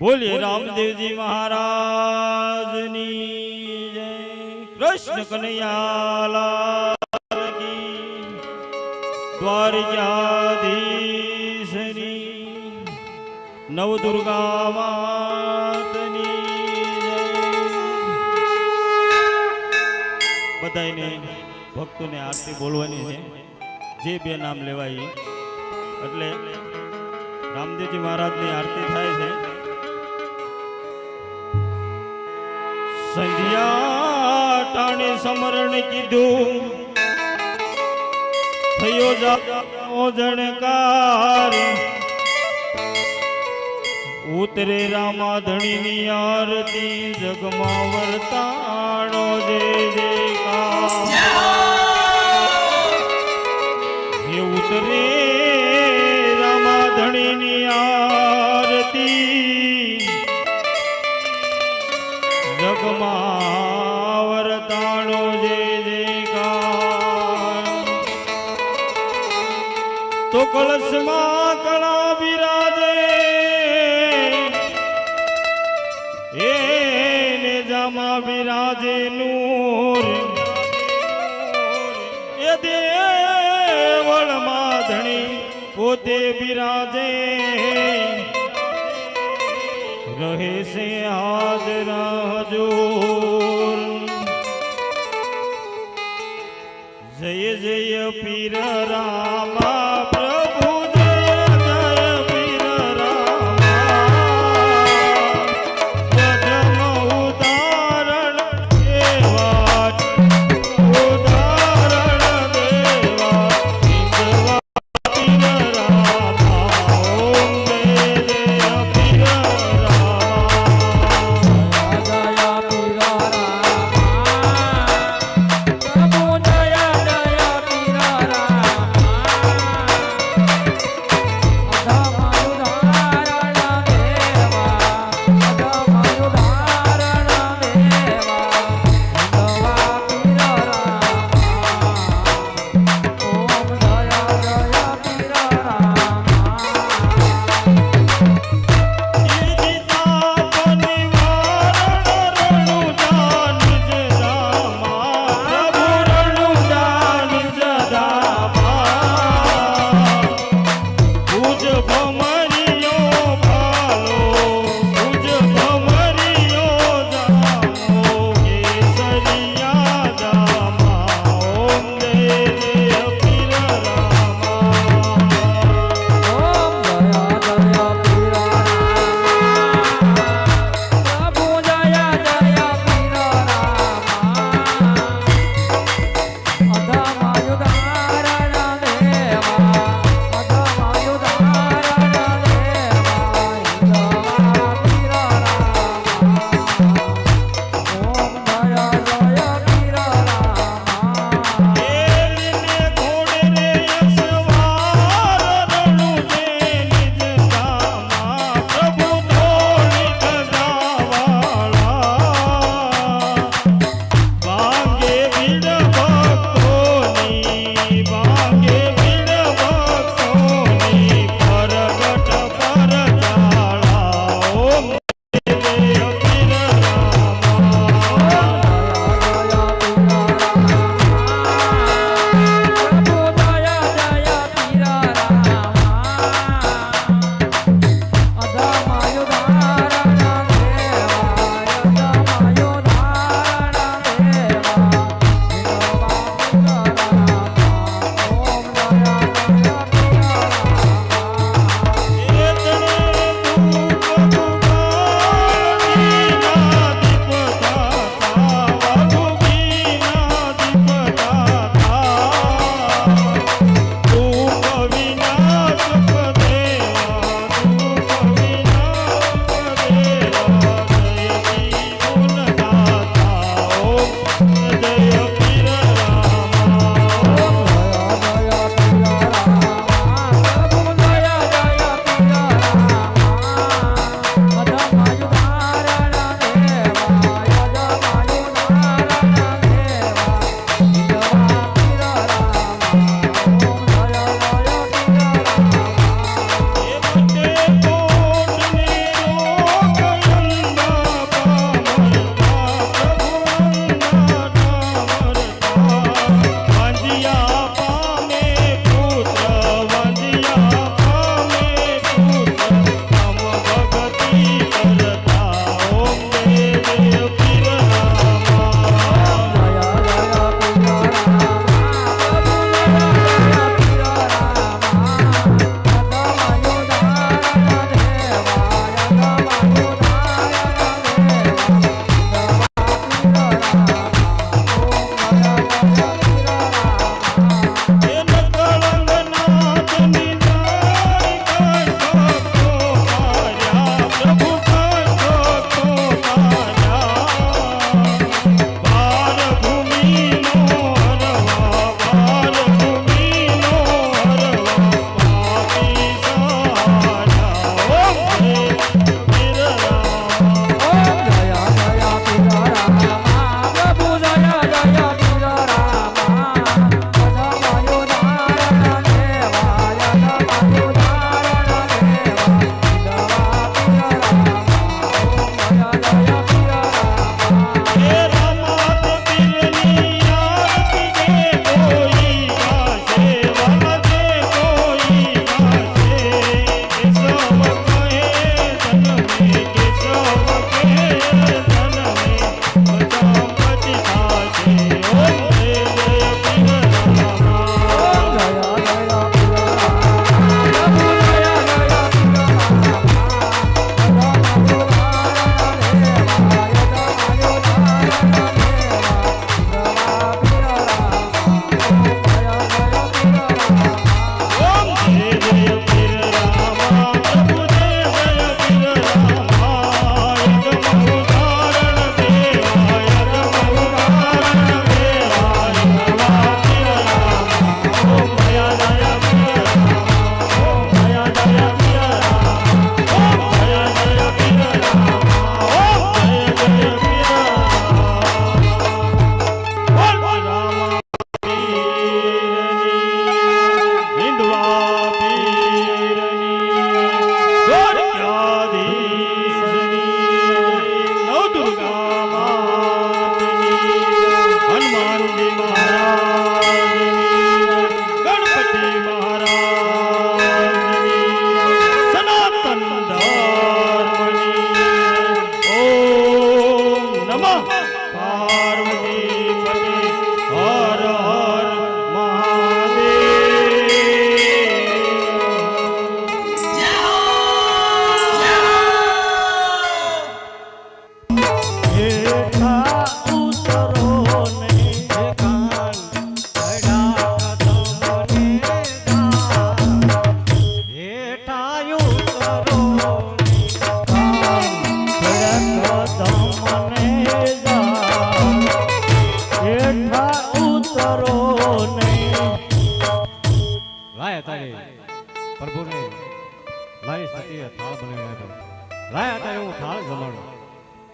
બોલીએ રામદેવજી મહારાજની જય. કૃષ્ણ કનૈયાલા દ્વારકાધીશની નવદુર્ગા માતની બધાને ભક્તોને આરતી બોલવાની છે. જે બે નામ લેવાય. એટલે રામદેવજી મહારાજની આરતી થાય છે. સંધ્યા ટાણે સમરણ કીધું. થયો જાઓ જણકાર. ઉતરે રામા ધણીની આરતી, જગમાં વર્તાણો, જય જયકાર. કળા બિરાજે. એ જામા બિરાજે નૂર. એ દેવળમાં ધણી પોતે બિરાજે. રહે છે હાજરા હજૂર જય જય પીર રામા.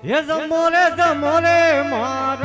હું જમો રે જમો રે મારા